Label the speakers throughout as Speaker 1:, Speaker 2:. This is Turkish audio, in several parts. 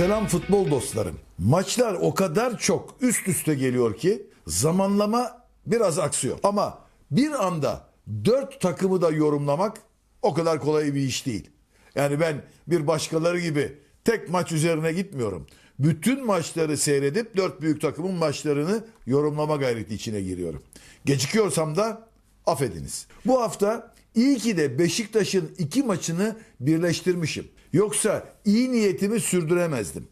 Speaker 1: Selam futbol dostlarım. Maçlar o kadar çok üst üste geliyor ki zamanlama biraz aksıyor. Ama bir anda dört takımı da yorumlamak o kadar kolay bir iş değil. Yani ben bir başkaları gibi tek maç üzerine gitmiyorum. Bütün maçları seyredip dört büyük takımın maçlarını yorumlama gayreti içine giriyorum. Gecikiyorsam da affediniz. Bu hafta iyi ki de Beşiktaş'ın iki maçını birleştirmişim. Yoksa iyi niyetimi sürdüremezdim.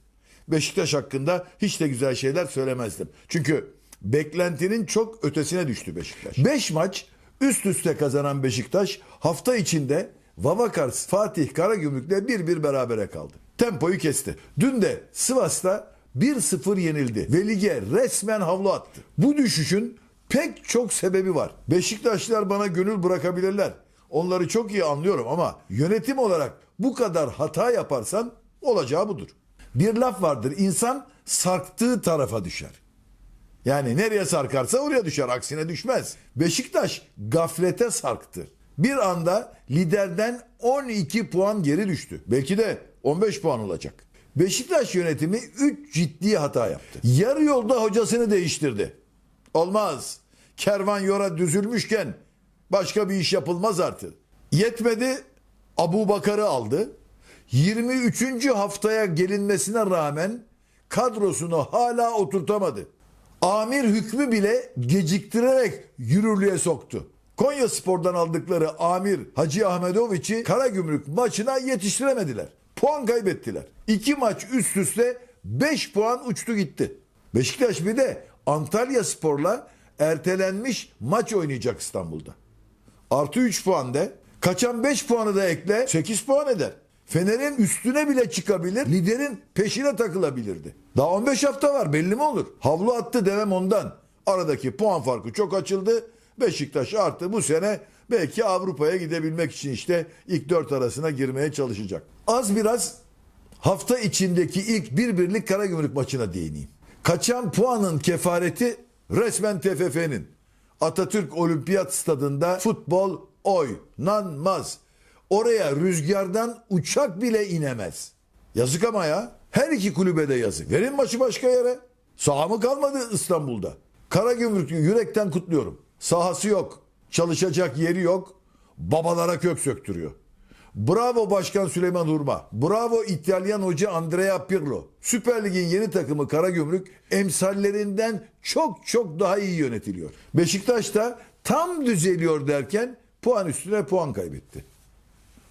Speaker 1: Beşiktaş hakkında hiç de güzel şeyler söylemezdim. Çünkü beklentinin çok ötesine düştü Beşiktaş. 5 maç üst üste kazanan Beşiktaş hafta içinde Vavakars Fatih Karagümrük'le 1-1 berabere kaldı. Tempoyu kesti. Dün de Sivas'ta 1-0 yenildi ve lige resmen havlu attı. Bu düşüşün pek çok sebebi var. Beşiktaşlılar bana gönül bırakabilirler. Onları çok iyi anlıyorum ama yönetim olarak bu kadar hata yaparsan olacağı budur. Bir laf vardır insan sarktığı tarafa düşer. Yani nereye sarkarsa oraya düşer aksine düşmez. Beşiktaş gaflete sarktı. Bir anda liderden 12 puan geri düştü. Belki de 15 puan olacak. Beşiktaş yönetimi 3 ciddi hata yaptı. Yarı yolda hocasını değiştirdi. Olmaz. Kervan yora düzülmüşken başka bir iş yapılmaz artık. Yetmedi Abu Bakar'ı aldı. 23. haftaya gelinmesine rağmen kadrosunu hala oturtamadı. Amir hükmü bile geciktirerek yürürlüğe soktu. Konya Spor'dan aldıkları Amir Hacı Ahmedovic'i Karagümrük maçına yetiştiremediler. Puan kaybettiler. İki maç üst üste 5 puan uçtu gitti. Beşiktaş bir de Antalya Spor'la ertelenmiş maç oynayacak İstanbul'da. Artı 3 puan de. Kaçan 5 puanı da ekle 8 puan eder. Fener'in üstüne bile çıkabilir. Liderin peşine takılabilirdi. Daha 15 hafta var belli mi olur? Havlu attı demem ondan. Aradaki puan farkı çok açıldı. Beşiktaş artı bu sene belki Avrupa'ya gidebilmek için işte ilk 4 arasına girmeye çalışacak. Az biraz hafta içindeki ilk bir birlik Karagümrük maçına değineyim. Kaçan puanın kefareti resmen TFF'nin. Atatürk Olimpiyat Stadında futbol oynanmaz. Oraya rüzgardan uçak bile inemez. Yazık ama ya. Her iki kulübe de yazık. Verin maçı başka yere. Saha mı kalmadı İstanbul'da? Karagümrük'ü yürekten kutluyorum. Sahası yok. Çalışacak yeri yok. Babalara kök söktürüyor. Bravo Başkan Süleyman Hurma. Bravo İtalyan hoca Andrea Pirlo. Süper Lig'in yeni takımı Karagümrük emsallerinden çok çok daha iyi yönetiliyor. Beşiktaş da tam düzeliyor derken puan üstüne puan kaybetti.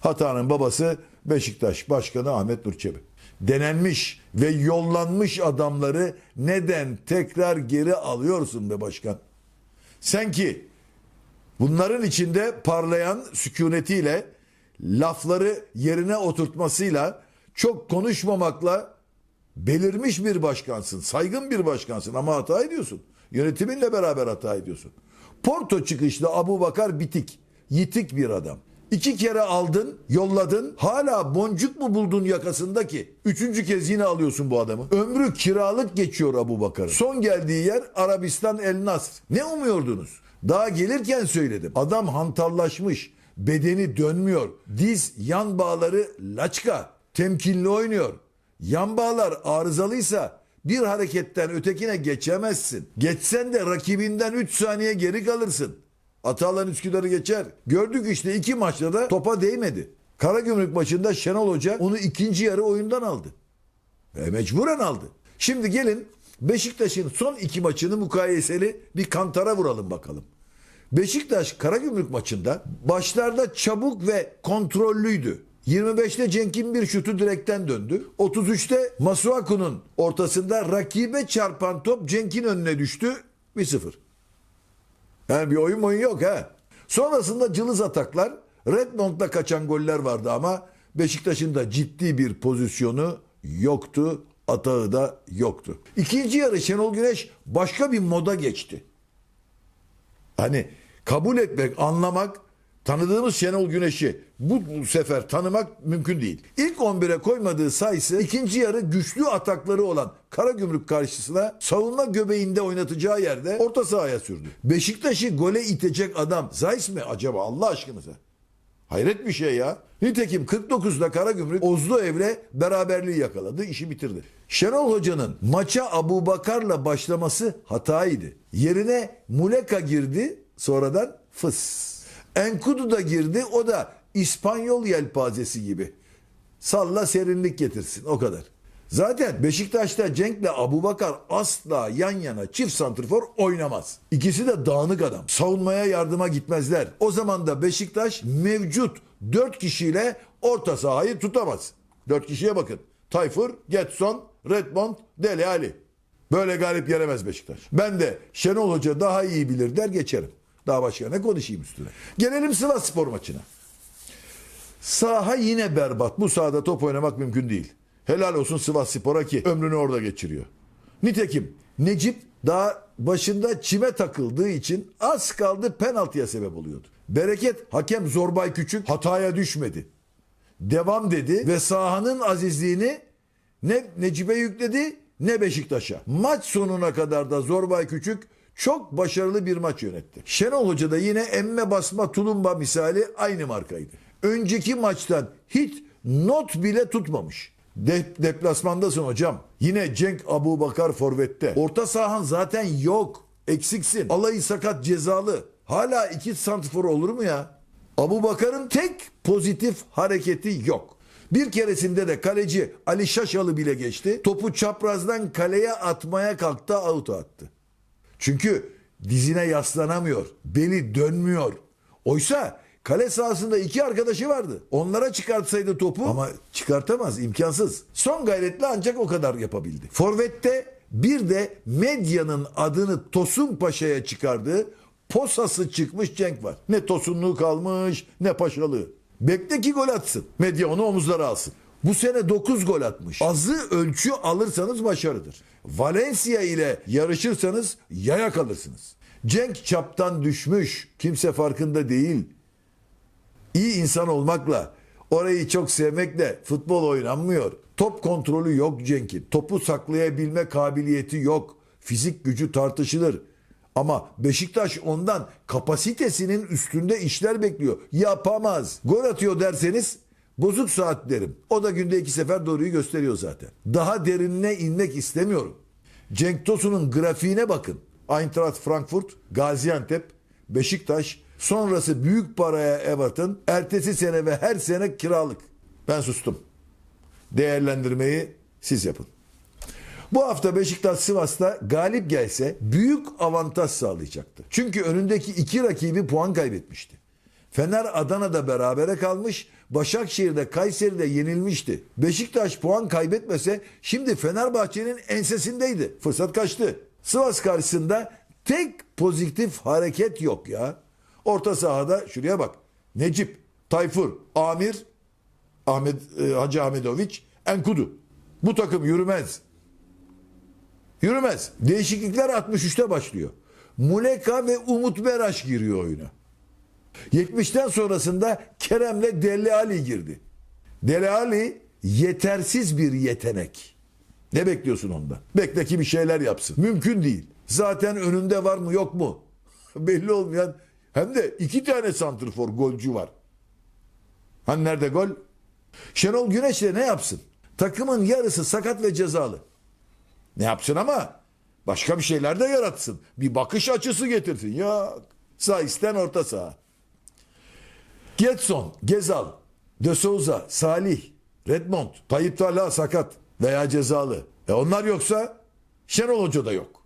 Speaker 1: Hatanın babası Beşiktaş Başkanı Ahmet Nur Çebi. Denenmiş ve yollanmış adamları neden tekrar geri alıyorsun be başkan? Sen ki bunların içinde parlayan sükunetiyle lafları yerine oturtmasıyla çok konuşmamakla belirmiş bir başkansın. Saygın bir başkansın ama hata ediyorsun. Yönetiminle beraber hata ediyorsun. Porto çıkışlı Abu Bakar bitik. Yitik bir adam. İki kere aldın, yolladın. Hala boncuk mu buldun yakasındaki? Üçüncü kez yine alıyorsun bu adamı. Ömrü kiralık geçiyor Abu Bakar'ın. Son geldiği yer Arabistan El Nasr. Ne umuyordunuz? Daha gelirken söyledim. Adam hantallaşmış. Bedeni dönmüyor. Diz, yan bağları laçka. Temkinli oynuyor. Yan bağlar arızalıysa bir hareketten ötekine geçemezsin. Geçsen de rakibinden 3 saniye geri kalırsın. Atalan Üsküdar'ı geçer. Gördük işte iki maçta da topa değmedi. Karagümrük maçında Şenol Hoca onu ikinci yarı oyundan aldı. Ve mecburen aldı. Şimdi gelin Beşiktaş'ın son iki maçını mukayeseli bir kantara vuralım bakalım. Beşiktaş Karagümrük maçında başlarda çabuk ve kontrollüydü. 25'te Cenk'in bir şutu direkten döndü. 33'te Masuaku'nun ortasında rakibe çarpan top Cenk'in önüne düştü. 1-0. Yani bir oyun oyun yok ha. Sonrasında cılız ataklar, Redmond'da kaçan goller vardı ama Beşiktaş'ın da ciddi bir pozisyonu yoktu. Atağı da yoktu. İkinci yarı Şenol Güneş başka bir moda geçti. Hani kabul etmek, anlamak, tanıdığımız Şenol Güneş'i bu sefer tanımak mümkün değil. İlk 11'e koymadığı sayısı ikinci yarı güçlü atakları olan Karagümrük karşısına savunma göbeğinde oynatacağı yerde orta sahaya sürdü. Beşiktaş'ı gole itecek adam Zayis mi acaba Allah aşkınıza? Hayret bir şey ya. Nitekim 49'da Karagümrük Ozlu Evre beraberliği yakaladı, işi bitirdi. Şenol Hoca'nın maça Abu Bakar'la başlaması hataydı. Yerine Muleka girdi, sonradan fıs. Enkudu da girdi, o da İspanyol yelpazesi gibi. Salla serinlik getirsin, o kadar. Zaten Beşiktaş'ta Cenk'le Abubakar asla yan yana çift santrfor oynamaz. İkisi de dağınık adam. Savunmaya yardıma gitmezler. O zaman da Beşiktaş mevcut 4 kişiyle orta sahayı tutamaz. 4 kişiye bakın. Tayfur, Getson, Redmond, Deli Ali. Böyle galip gelemez Beşiktaş. Ben de Şenol Hoca daha iyi bilir der geçerim. Daha başka ne konuşayım üstüne. Gelelim Sivas Spor maçına. Saha yine berbat. Bu sahada top oynamak mümkün değil. Helal olsun Sivas Spor'a ki ömrünü orada geçiriyor. Nitekim Necip daha başında çime takıldığı için az kaldı penaltıya sebep oluyordu. Bereket hakem Zorbay Küçük hataya düşmedi. Devam dedi ve sahanın azizliğini ne Necip'e yükledi ne Beşiktaş'a. Maç sonuna kadar da Zorbay Küçük çok başarılı bir maç yönetti. Şenol Hoca da yine emme basma tulumba misali aynı markaydı. Önceki maçtan hiç not bile tutmamış. De- deplasmandasın hocam. Yine Cenk Abu Bakar forvette. Orta sahan zaten yok. Eksiksin. Alayı sakat cezalı. Hala iki santrfor olur mu ya? Abu Bakar'ın tek pozitif hareketi yok. Bir keresinde de kaleci Ali Şaşalı bile geçti. Topu çaprazdan kaleye atmaya kalktı, out attı. Çünkü dizine yaslanamıyor. Beli dönmüyor. Oysa kale sahasında iki arkadaşı vardı. Onlara çıkartsaydı topu ama çıkartamaz imkansız. Son gayretle ancak o kadar yapabildi. Forvet'te bir de medyanın adını Tosun Paşa'ya çıkardığı posası çıkmış Cenk var. Ne Tosunluğu kalmış ne paşalığı. Bekle ki gol atsın. Medya onu omuzlara alsın. Bu sene 9 gol atmış. Azı ölçü alırsanız başarıdır. Valencia ile yarışırsanız yaya kalırsınız. Cenk çaptan düşmüş. Kimse farkında değil. İyi insan olmakla, orayı çok sevmekle futbol oynanmıyor. Top kontrolü yok Cenk'in. Topu saklayabilme kabiliyeti yok. Fizik gücü tartışılır. Ama Beşiktaş ondan kapasitesinin üstünde işler bekliyor. Yapamaz. Gol atıyor derseniz bozuk saat derim. O da günde iki sefer doğruyu gösteriyor zaten. Daha derinine inmek istemiyorum. Cenk Tosun'un grafiğine bakın. Eintracht Frankfurt, Gaziantep, Beşiktaş, sonrası büyük paraya Everton, ertesi sene ve her sene kiralık. Ben sustum. Değerlendirmeyi siz yapın. Bu hafta Beşiktaş Sivas'ta galip gelse büyük avantaj sağlayacaktı. Çünkü önündeki iki rakibi puan kaybetmişti. Fener Adana'da berabere kalmış, Başakşehir'de Kayseri'de yenilmişti. Beşiktaş puan kaybetmese şimdi Fenerbahçe'nin ensesindeydi. Fırsat kaçtı. Sivas karşısında tek pozitif hareket yok ya. Orta sahada şuraya bak. Necip, Tayfur, Amir, Ahmet e, Hacı Ahmedoviç, Enkudu. Bu takım yürümez. Yürümez. Değişiklikler 63'te başlıyor. Muleka ve Umut Meraş giriyor oyuna. 70'ten sonrasında Kerem'le Deli Ali girdi. Deli Ali yetersiz bir yetenek. Ne bekliyorsun ondan? Bekle ki bir şeyler yapsın. Mümkün değil. Zaten önünde var mı yok mu? Belli olmayan hem de iki tane santrfor golcü var. Hani nerede gol? Şenol Güneş de ne yapsın? Takımın yarısı sakat ve cezalı. Ne yapsın ama başka bir şeyler de yaratsın. Bir bakış açısı getirsin. Ya sağ isten orta saha. Getson, Gezal, De Souza, Salih, Redmond, Tayyip Talha sakat veya cezalı. E onlar yoksa Şenol Hoca da yok.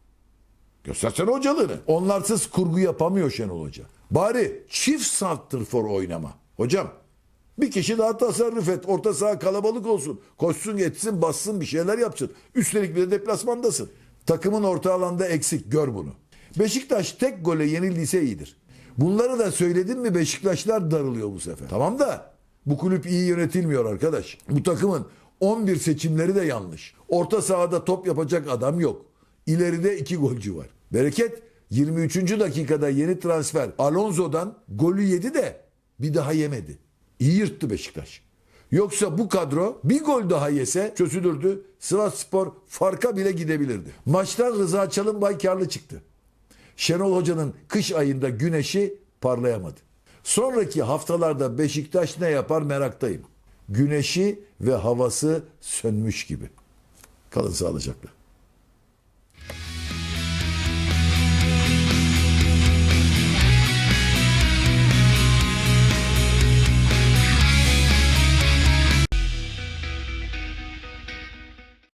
Speaker 1: Göstersene hocalığını. Onlarsız kurgu yapamıyor Şenol Hoca. Bari çift santrfor oynama. Hocam bir kişi daha tasarruf et. Orta saha kalabalık olsun. Koşsun geçsin bassın bir şeyler yapsın. Üstelik bir de deplasmandasın. Takımın orta alanda eksik gör bunu. Beşiktaş tek gole yenildiyse iyidir. Bunları da söyledim mi Beşiktaşlar darılıyor bu sefer. Tamam da bu kulüp iyi yönetilmiyor arkadaş. Bu takımın 11 seçimleri de yanlış. Orta sahada top yapacak adam yok. İleride iki golcü var. Bereket 23. dakikada yeni transfer Alonso'dan golü yedi de bir daha yemedi. İyi yırttı Beşiktaş. Yoksa bu kadro bir gol daha yese çözülürdü. Sivas Spor farka bile gidebilirdi. Maçtan Rıza Çalınbay karlı çıktı. Şenol Hoca'nın kış ayında güneşi parlayamadı. Sonraki haftalarda Beşiktaş ne yapar meraktayım. Güneşi ve havası sönmüş gibi. Kalın sağlıcakla.